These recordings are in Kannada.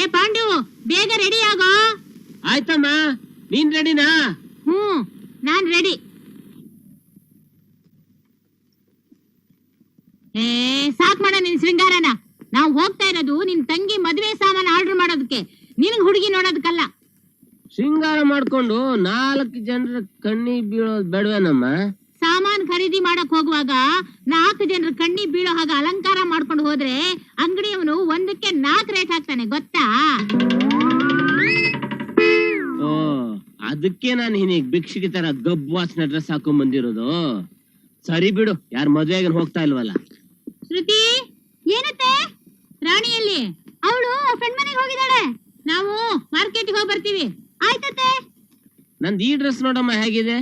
ಏ ಪಾಂಡು ಬೇಗ ರೆಡಿ ಆಗೋ. ಆಯ್ತಮ್ಮ ನೀನ್ ರೆಡಿನಾ ಹ್ಮ್ ನಾನ್ ರೆಡಿ ಏ ಸಾಕ್ ಮಾಡ ನಿನ್ ಶೃಂಗಾರನ. ನಾವು ಹೋಗ್ತಾ ಇರೋದು ನಿನ್ ತಂಗಿ ಮದ್ವೆ ಸಾಮಾನು ಆರ್ಡರ್ ಮಾಡೋದಕ್ಕೆ. ನಿನಗ್ ಹುಡುಗಿ ನೋಡೋದಕ್ಕಲ್ಲ. ಶೃಂಗಾರ ಮಾಡ್ಕೊಂಡು ನಾಲ್ಕು ಜನರ ಕಣ್ಣಿಗೆ ಬೀಳೋದು ಬೇಡವೇನಮ್ಮ? ಸಾಮಾನ್ ಖರೀದಿ ಮಾಡಕ್ ಹೋಗುವಾಗ ನಾಲ್ಕು ಜನರ ಕಣ್ಣಿ ಬೀಳೋ ಹಾಗೆ ಅಲಂಕಾರ ಮಾಡ್ಕೊಂಡು ಹೋದ್ರೆ ಅಂಗಡಿಯವನು ಒಂದಕ್ಕೆ ನಾಲ್ಕು ರೇಟ್ ಹಾಕ್ತಾನೆ ಗೊತ್ತಾ? ಓ ಅದಕ್ಕೆ ನಾನು ಹೀನಿಗ್ ಭಿಕ್ಷಿಗೆ ತರ ಗಬ್ಬು ವಾಸನೆ ಡ್ರೆಸ್ ಹಾಕೊಂಡ್ ಬಂದಿರೋದು. ಸರಿ ಬಿಡು ಯಾರ್ ಮದ್ವೆಗೆ ಹೋಗ್ತಾ ಇಲ್ವಲ್ಲ. ಶ್ರುತಿ ಏನತ್ತೆ? ರಾಣಿಯಲ್ಲಿ ಅವಳು ಫ್ರೆಂಡ್ ಮನೆಗೆ ಹೋಗಿದ್ದಾಳೆ. ನಾವು ಮಾರ್ಕೆಟ್ಗೆ ಹೋಗಿ ಬರ್ತೀವಿ. ಆಯ್ತತ್ತೆ? ನಂದ್ ಈ ಡ್ರೆಸ್ ನೋಡಮ್ಮ ಹೇಗಿದೆ?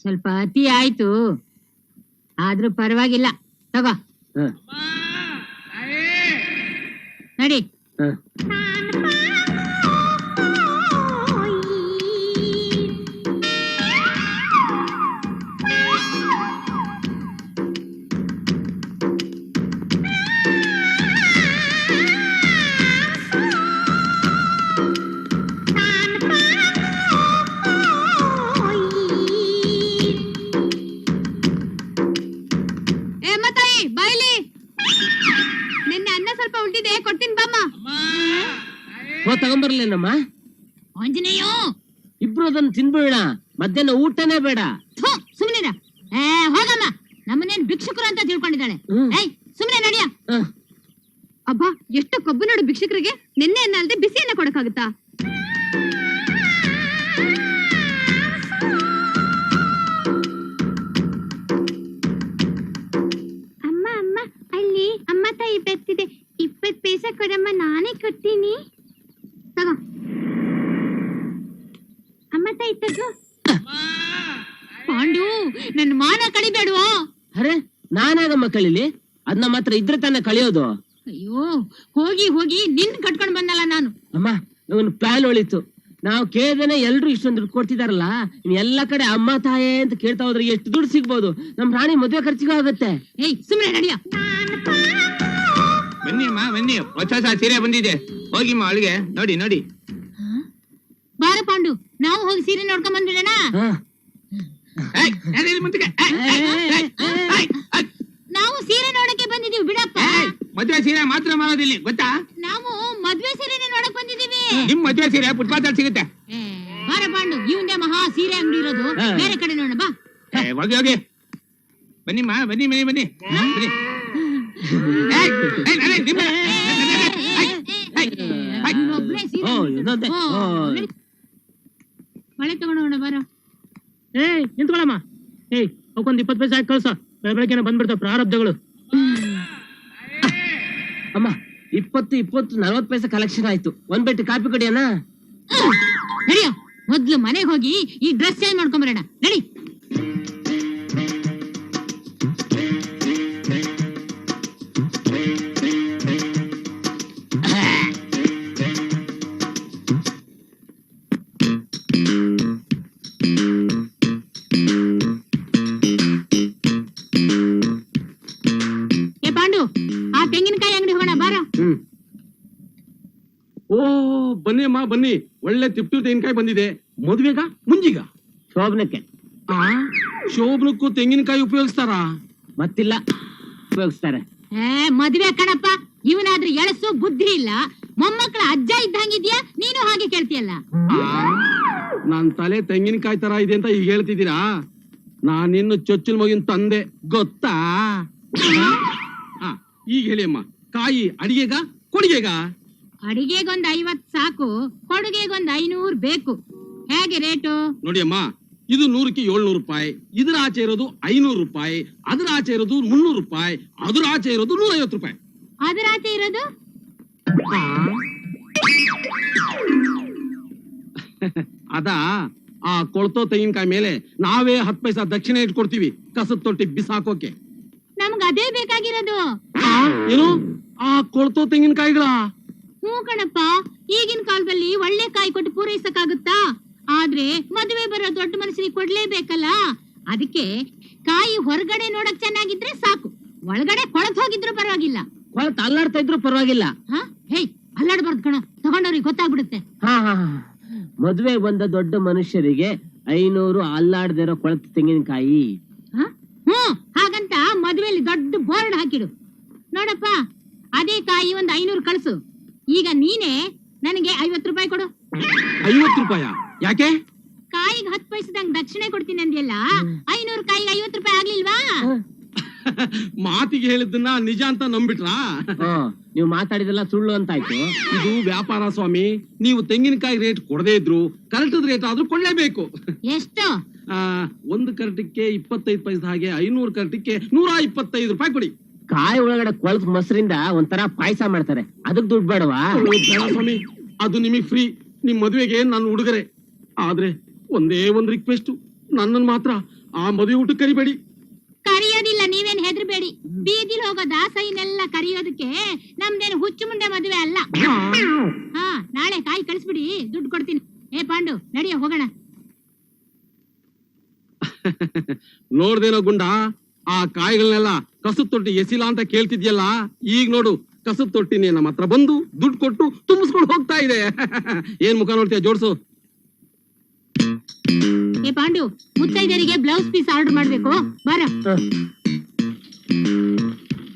ಸ್ವಲ್ಪ ಅತಿ ಆಯ್ತು. ಆದ್ರೂ ಪರವಾಗಿಲ್ಲ. ತಗೋ. ಹ, ನಡಿ. ಹೋಗ್ ತಗೊಂಬರ್ಲೇನಮ್ಮ? ಆಂಜನೇಯ! ಇಬ್ರು ಅದನ್ನ ತಿನ್ಬೇಡ ಮಧ್ಯಾಹ್ನ ಊಟನೇ ಬೇಡ. ಸುಮ್ಮನೆ ಏ ಹೋಗಮ್ಮ. ನಮ್ಮನೇನ್ ಭಿಕ್ಷುಕರು ಅಂತ ತಿಳ್ಕೊಂಡಿದ್ದಾಳೆ. ಏಯ್ ಸುಮ್ನೆ ನಡಿಯ. ಅಬ್ಬಾ ಎಷ್ಟು ಕಬ್ಬು ನೋಡು ಭಿಕ್ಷುಕರಿಗೆ. ನಿನ್ನೆ ಅನ್ನ ಅಲ್ದೆ ಬಿಸಿಯನ್ನ ಕೊಡಕ್ಕಾಗುತ್ತಾ? ಅರೆ ಮಕ್ಕಳಿಲಿ ಅದನ್ನ ಅದ್ನ ಮಾತ್ರ ಇದ್ರೆ ತಾನೇ ಕಳಿಯೋದು ಅಯ್ಯೋ ಹೋಗಿ ಹೋಗಿ ನಿನ್ ಕಟ್ಕೊಂಡ್ ಬಂದಲ್ಲ ನಾನು ಅಮ್ಮ ಒಂದು ಪ್ಲಾನ್ ಒಳಿತು ನಾವು ಕೇಳ್ದೇನೆ ಎಲ್ರು ಇಷ್ಟೊಂದು ದುಡ್ಡು ಕೊಡ್ತಿದಾರಲ್ಲ ಇನ್ ಎಲ್ಲಾ ಕಡೆ ಅಮ್ಮ ತಾಯೇ ಅಂತ ಕೇಳ್ತಾ ಹೋದ್ರೆ ಎಷ್ಟು ದುಡ್ಡು ಸಿಗ್ಬೋದು ನಮ್ ರಾಣಿ ಮದ್ವೆ ಖರ್ಚಿಗೂ ಆಗುತ್ತೆ ಏಯ್ ಸುಮ್ಮನೆ ನಡಿಯ ಬನ್ನಿ ಅಮ್ಮ ಬನ್ನಿ ಹೊಸ ಹೊಸ ಸೀರೆ ಬಂದಿದೆ ಹೋಗಿಮ್ಮ ಅಳಿಗೆ ನೋಡಿ ನೋಡಿ ಬಾರ ಪಾಂಡು ನಾವು ಹೋಗಿ ಸೀರೆ ನೋಡ್ಕೊಂಡ್ ಬಂದ್ಬಿಡೋಣ ಹ. ಏಯ್, ನಡೀರಿ ಮುಂದಕ್ಕೆ. ಏಯ್, ಏಯ್, ಏಯ್, ಏಯ್, ಏಯ್, ನಾವು ಸೀರೆ ನೋಡಕ್ಕೆ ಬಂದಿದೀವಿ ಬಿಡಪ್ಪ ಏಯ್, ಮದ್ವೆ ಸೀರೆ ಮಾತ್ರ ಮಾಡೋದಿಲ್ಲಿ ಗೊತ್ತಾ ನಾವು ಮದ್ವೆ ಸೀರೆನೆ ನೋಡಕ್ ಬಂದಿದೀವಿ ನಿಮ್ ಮದ್ವೆ ಸೀರೆ ಫುಟ್ಪಾತ್ ಅಲ್ಲಿ ಸಿಗುತ್ತೆ ಬಾರ ಪಾಂಡು ಇವಂದೇ ಮಹಾ ಸೀರೆ ಅಂಗಡಿ ಇರೋದು. ಬೇರೆ ಕಡೆ ನೋಡೋಣ ಬಾ ಹೋಗಿ ಹೋಗಿ ಬನ್ನಿ ಬನ್ನಿ ಬನ್ನಿ ಬನ್ನಿ ನಡೆ, ನಡೆ, ನಡೆ. ನಡಿ. ಮಳೆ ತಗೊಂಡೋಣ ಬಾರ ಏಯ್ ನಿಂತ್ಕೊಳಮ್ಮ ಏಯ್ ಅವಕ್ಕೊಂದ್ ಇಪ್ಪತ್ತು ಪೈಸೆ ಹಾಕಿ ಕಳ್ಸ ಬೆಳಗ್ಗೆ ಬಂದ್ಬಿಡ್ತಾವ ಪ್ರಾರಬ್ಧಗಳು ಅಮ್ಮ, ಇಪ್ಪತ್ತು ಇಪ್ಪತ್ತು, ನಲ್ವತ್ತು ಪೈಸೆ ಕಲೆಕ್ಷನ್ ಆಯ್ತು. ಒಂದ್ ಬೆಟ್ಟು ಕಾಪಿ ಕುಡಿಯೋಣ ನಡಿಯೋ ಮೊದ್ಲು ಮನೆಗೆ ಹೋಗಿ ಈ ಡ್ರೆಸ್ ಚೇಂಜ್ ಮಾಡ್ಕೊಂಡ್ ಬರೋಣ ನಡಿ. ಏ ಪಾಂಡು, ಆ ತೆಂಗಿನಕಾಯಿ ಅಂಗಡಿ ಹೋಗೋಣ ಬಾರ ಹ್ಮ್ ಓ ಬನ್ನಿ ಅಮ್ಮ ಬನ್ನಿ. ಒಳ್ಳೆ ತಿಪ್ಟು ತೆಂಗಿನಕಾಯಿ ಬಂದಿದೆ. ಮದುವೆಗ ಮುಂಜಿಗ? ಶೋಭನಕ್ಕೆ. ಆ ಶೋಭನಕ್ಕೂ ತೆಂಗಿನಕಾಯಿ ಉಪಯೋಗಿಸ್ತಾರ? ಮತ್ತಿಲ್ಲ ಉಪಯೋಗಿಸ್ತಾರೆ. ಏ ಮದ್ವೆ ಕಣಪ್ಪ ಇವನಾದ್ರೂ ಎಳಸು ಬುದ್ಧಿ ಇಲ್ಲ. ಮೊಮ್ಮಕ್ಕಳ ಅಜ್ಜ ಇದ್ದಂಗಿದ್ಯಾ? ನೀನು ಹಾಗೆ ಕೇಳ್ತೀಯಲ್ಲ. ನನ್ ತಲೆ ತೆಂಗಿನಕಾಯಿ ತರ ಇದೆ ಅಂತ ಈಗ ಹೇಳ್ತಿದ್ದೀರಾ? ನಾನಿನ್ನು ಚೊಚ್ಚಲ ಮಗಿನ ತಂದೆ ಗೊತ್ತಾ? ಆ, ಈಗ ಹೇಳಿ ಅಮ್ಮ ಕಾಯಿ ಅಡಿಗೆಗ ಕೊಡಿಗೆಗ? ಅಡಿಗೆಗೊಂದ್ ಐವತ್ ಸಾಕು ಕೊಡುಗೆಗೊಂದ್ ಐನೂರ್ ಬೇಕು. ಹೇಗೆ ರೇಟು? ನೋಡಿ ಅಮ್ಮ ಇದು ನೂರಕ್ಕೆ ಏಳ್ನೂರು ರೂಪಾಯಿ ಇದ್ರ ಆಚೆ ಇರೋದು ಐನೂರು ರೂಪಾಯಿ ಅದ್ರ ಆಚೆ ಇರೋದು ಮುನ್ನೂರು ರೂಪಾಯಿ ಅದ್ರ ಆಚೆ ಇರೋದು ನೂರ ಐವತ್ತು ರೂಪಾಯಿ. ಅದ್ರ ಆಚೆ ಇರೋದು? ಅದ? ಆ ಕೊಳ್ತೋ ತೆಂಗಿನಕಾಯಿ ಮೇಲೆ ನಾವೇ ಹತ್ತು ಪೈಸಾ ದಕ್ಷಿಣ ಇಟ್ಕೊಡ್ತೀವಿ ಕಸದ ತೊಟ್ಟಿ ಬಿಸಾಕೋಕೆ. ನಮ್ಗ್ ಅದೇ ಬೇಕಾಗಿರೋದು. ಏನು? ಆ ಕೊಳ್ತೋ ತೆಂಗಿನಕಾಯಿಗಳ? ಹ್ಞೂ ಕಣಪ್ಪ ಈಗಿನ ಕಾಲದಲ್ಲಿ ಒಳ್ಳೆ ಕಾಯಿ ಕೊಟ್ಟು ಪೂರೈಸಕ್ಕಾಗುತ್ತಾ? ಆದ್ರೆ ಮದುವೆ ಬರೋ ದೊಡ್ಡ ಮನಸ್ಸಿಗೆ ಕೊಡ್ಲೇಬೇಕಲ್ಲ? ಅದಕ್ಕೆ ಕಾಯಿ ಹೊರಗಡೆ ನೋಡಕ್ ಚೆನ್ನಾಗಿದ್ರೆ ಸಾಕು ಒಳಗಡೆ ಕೊಳತ್ ಹೋಗಿದ್ರು ಪರವಾಗಿಲ್ಲ. ಕೊಳತ್ ಅಲ್ಲಾಡ್ತಾ ಇದ್ರು ಪರವಾಗಿಲ್ಲ. ಹ? ಅಲ್ಲಾಡ್ಬಾರ್ದು ಕಣ ತಗೊಂಡವ್ರಿಗೆ ಗೊತ್ತಾಗ್ಬಿಡುತ್ತೆ. ಹಾ ಹಾ ಹಾ. ಮದ್ವೆ ಬಂದ ದೊಡ್ಡ ಮನುಷ್ಯರಿಗೆ ಐನೂರು ಅಲ್ಲಾಡ್ದಿರೋ ಕೊಳತ್ ತೆಂಗಿನಕಾಯಿ ಹ? ಹ್ಮ್ ಹಾಗಂತ ಮದುವೆಯಲ್ಲಿ ದೊಡ್ಡ ಬೋರ್ಡ್ ಹಾಕಿಡು. ನೋಡಪ್ಪ ಅದೇ ಕಾಯಿ ಒಂದ್ ಐನೂರು ಕಳ್ಸು. ಈಗ ನೀನೇ ನನಗೆ ಐವತ್ತು ರೂಪಾಯಿ ಕೊಡು. ಐವತ್ತು ರೂಪಾಯ? ಯಾಕೆ? ಕಾಯಿಗೆ ಹತ್ತು ಪೈಸದಂಗ್ ದಕ್ಷಿಣೆ ಕೊಡ್ತೀನಿ ಅಂದ್ಯಲ್ಲ ಐನೂರು ಕಾಯಿಗೆ ಐವತ್ತು ರೂಪಾಯಿ ಆಗ್ಲಿಲ್ವಾ? ಮಾತಿಗೆ ಹೇಳಿದ್ದನ್ನ ನಿಜ ಅಂತ ನಂಬಿಟ್ರಾ? ನೀವು ಮಾತಾಡಿದೆಲ್ಲ ಸುಳ್ಳು ಅಂತ ಆಯ್ತು ಇದು ವ್ಯಾಪಾರ ಸ್ವಾಮಿ ನೀವು ತೆಂಗಿನಕಾಯಿ ರೇಟ್ ಕೊಡದೇ ಇದ್ರು ಕರೆಕ್ಟ್ ರೇಟ್ ಆದ್ರೂ ಕೊಡ್ಲೇಬೇಕು. ಎಷ್ಟು? ಆ, ಒಂದು ಕರೆಟಕ್ಕೆ ಇಪ್ಪತ್ತೈದು ಪೈಸೆ ಹಾಗೆ ಐನೂರು ಕರೆಟಕ್ಕೆ ನೂರ ಇಪ್ಪತ್ತೈದು ರೂಪಾಯಿ ಕೊಡಿ. ಕಾಯಿ ಒಳಗಡೆ ಕೊಳತ್ ಮೊಸರಿಂದ ಒಂಥರ ಪಾಯಸ ಮಾಡ್ತಾರೆ. ಅದಕ್ ದುಡ್ಡು ಬೇಡವಾ? ಸ್ವಾಮಿ. ಅದು ನಿಮಗ್ ಫ್ರೀ. ನಿಮ್ ಮದುವೆಗೆ ನನ್ನ ಹುಡುಗರೆ ಆದ್ರೆ ಒಂದೇ ಒಂದ್ ರಿಕ್ವೆಸ್ಟ್ ನನ್ನನ್ ಮಾತ್ರ ಆ ಮದುವೆ ಊಟ ಕರಿಬೇಡಿ. ಕರಿಯೋದಿಲ್ಲ ನೀವೇನ್ ಹೆದರ್ಬೇಡಿ. ಬೀದಿಲ್ ಹೋಗೋ ದಾಸೈನೆಲ್ಲ ಕರಿಯೋದಕ್ಕೆ ನಮ್ದೇನು ಹುಚ್ಚು ಮುಂಡೆ ಮದುವೆ ಅಲ್ಲ. ಹಾ ನಾಳೆ ಕಾಯಿ ಕಳಿಸ್ಬಿಡಿ ದುಡ್ಡು ಕೊಡ್ತೀನಿ. ಏ ಪಾಂಡು ನಡಿಯ ಹೋಗೋಣ. ನೋಡ್ದೇನೋ ಗುಂಡ? ಆ ಕಾಯಿಗಳನ್ನೆಲ್ಲ ಕಸದ ತೊಟ್ಟಿ ಎಸಿಲ ಅಂತ ಕೇಳ್ತಿದ್ಯಲ್ಲ ಈಗ ನೋಡು ಕಸದ ತೊಟ್ಟಿನೇ ನಮ್ಮ ಹತ್ರ ಬಂದು ದುಡ್ಡು ಕೊಟ್ಟು ತುಂಬಿಸ್ಕೊಂಡು ಹೋಗ್ತಾ ಇದೆ. ಏನ್ ಮುಖ ನೋಡ್ತೀಯ ಜೋಡ್ಸು. ಏ ಪಾಂಡು ಮುತ್ತೈದರಿಗೆ ಬ್ಲೌಸ್ ಪೀಸ್ ಆರ್ಡರ್ ಮಾಡ್ಬೇಕು. ಬರ.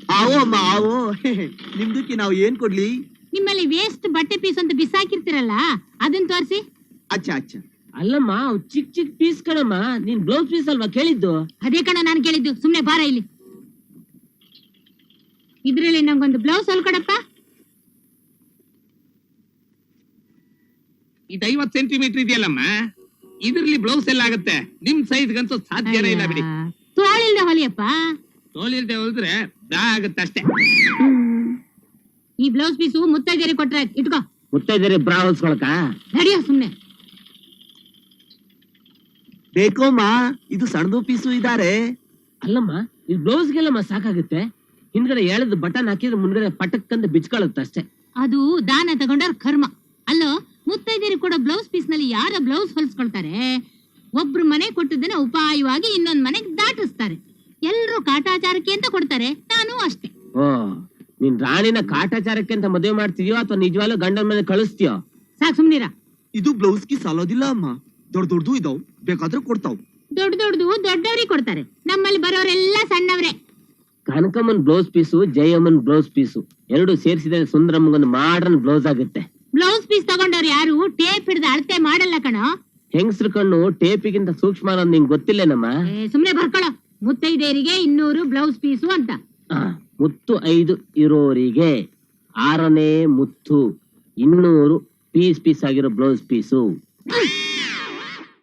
ಆವೋ ಅಮ್ಮ ಆವೋ. ನಿಮ್ದಕ್ಕೆ ನಾವು ಏನ್ ಕೊಡ್ಲಿ? ನಿಮ್ಮಲ್ಲಿ ವೇಸ್ಟ್ ಬಟ್ಟೆ ಪೀಸ್ ಅಂತ ಬಿಸಾಕಿರ್ತೀರಲ್ಲ ಅದನ್ನ ತೋರಿಸಿ. ಅಚ್ಚ ಅಚ್ಚ. ಅಲ್ಲಮ್ಮ ಅವ್ ಚಿಕ್ ಚಿಕ್ ಪೀಸ್ ಕಣಮ್ಮ ನೀನ್ ಬ್ಲೌಸ್ ಪೀಸ್ ಅಲ್ವಾ ಕೇಳಿದ್ದು? ಅದೇ ಕಣ ನಾನು ಕೇಳಿದ್ದು. ಸುಮ್ನೆ ಬಾರ ಇಲ್ಲಿ. ಇದ್ರಲ್ಲಿ ನಂಗೊಂದು ಬ್ಲೌಸ್ ಹೊಲ್ಕೊಡಪ್ಪ ಇದು ಐವತ್ ಸೆಂಟಿಮೀಟರ್ ಇದೆಯಲ್ಲಮ್ಮ? ಇದ್ರಲ್ಲಿ ಬ್ಲೌಸ್ ಎಲ್ಲ ಆಗುತ್ತೆ. ನಿಮ್ ಸೈಜ್ಗಂತೂ ಸಾಧ್ಯನೇ ಇಲ್ಲ ಬಿಡಿ. ತೋಳಿಲ್ದ ಹೊಲಿಯಪ್ಪ? ತೋಳಿಲ್ದೆ ಹೋದ್ರೆ ದಾ ಆಗುತ್ತೆ ಅಷ್ಟೇ. ಈ ಬ್ಲೌಸ್ ಪೀಸು ಮುತ್ತೈದೇರಿ ಕೊಟ್ರೆ. ಇಟ್ಕೋ. ಮುತ್ತೈದೇರಿ ಬ್ರಾ ಹೊಲ್ಸ್ಕೊಳಕ ನಡಿಯೋ ಸುಮ್ನೆ. ಬೇಕೋಮ್ಮ ಇದು ಸಣ್ಣದು ಪೀಸು ಇದಾರೆ. ಅಲ್ಲಮ್ಮ ಈ ಬ್ಲೌಸ್ಗೆಲ್ಲಮ್ಮ ಸಾಕಾಗುತ್ತೆ. ಹಿಂದ್ಗಡೆ ಎಳೆದು ಬಟನ್ ಹಾಕಿದ್ರೆ ಮುಂದ್ಗಡೆ ಪಟಕ್ಕಂತ ಬಿಚ್ಕೊಳ್ಳುತ್ತೆ ಅಷ್ಟೇ. ಅದು ದಾನ ತಗೊಂಡವ್ರ ಕರ್ಮ. ಅಲ್ಲೋ ಮುತ್ತೈದೇರಿ ಕೂಡ ಬ್ಲೌಸ್ ಪೀಸ್ನಲ್ಲಿ ಯಾರ ಬ್ಲೌಸ್ ಹೊಲ್ಸ್ಕೊಳ್ತಾರೆ? ಒಬ್ರು ಮನೆ ಕೊಟ್ಟದನ್ನ ಉಪಾಯವಾಗಿ ಇನ್ನೊಂದ್ ಮನೆಗ್ ದಾಟಿಸ್ತಾರೆ. ಎಲ್ರು ಕಾಟಾಚಾರಕ್ಕೆ ಅಂತ ಕೊಡ್ತಾರೆ. ನಾನು ಅಷ್ಟೇ. ಓ ನೀನ್ ರಾಣಿನ ಕಾಟಾಚಾರಕ್ಕೆ ಅಂತ ಮದುವೆ ಮಾಡ್ತಿದ್ಯೋ ಅಥವಾ ನಿಜವಾಗ್ಲೂ ಗಂಡನ ಮನೆ ಕಳಿಸ್ತೀಯೋ? ಸಾಕ್ ಸುಮ್ನಿರ. ಇದು ಬ್ಲೌಸ್ಗೆ ಸಾಲೋದಿಲ್ಲ ಅಮ್ಮ. ದೊಡ್ಡ ದೊಡ್ಡದು ಇದಾವ್. ಬೇಕಾದ್ರೆ ಕೊಡ್ತಾವ್. ದೊಡ್ಡ ದೊಡ್ಡದು ದೊಡ್ಡವ್ರಿಗೆ ಕೊಡ್ತಾರೆ. ನಮ್ಮಲ್ಲಿ ಬರೋರೆಲ್ಲ ಸಣ್ಣವ್ರೆ. ಕನಕಮ್ಮನ್ ಬ್ಲೌಸ್ ಪೀಸು ಜಯಮ್ಮನ್ ಬ್ಲೌಸ್ ಪೀಸು. ಎರಡು ಸೇರಿಸಿದ್ರೆ ಸುಂದರಮ್ಮಗೊಂದು ಮಾಡರ್ನ್ ಬ್ಲೌಸ್ ಆಗುತ್ತೆ. ಬ್ಲೌಸ್ ಪೀಸ್ ತಗೊಂಡವ್ರು ಯಾರು? ಟೇಪ್ ಹಿಡಿದ ಅಳತೆ ಮಾಡಲ್ಲ ಕಣೋ. ಹೆಂಗಸ್ರ ಕಣ್ಣು ಟೇಪಿಗಿಂತ ಸೂಕ್ಷ್ಮ ಅನ್ನೋದು ನಿಂಗೆ ಗೊತ್ತಿಲ್ಲೇನಮ್ಮ? ಏ, ಸುಮ್ನೆ ಬರ್ಕೊಳ್ಳೋ ಮುತ್ತೈದೆಯರಿಗೆ ಇನ್ನೂರು ಬ್ಲೌಸ್ ಪೀಸು ಅಂತ. ಆ, ಮುತ್ತು ಐದು ಇರೋರಿಗೆ ಆರನೇ ಮುತ್ತು. ಇನ್ನೂರು ಪೀಸ್ ಪೀಸ್ ಆಗಿರೋ ಬ್ಲೌಸ್ ಪೀಸು.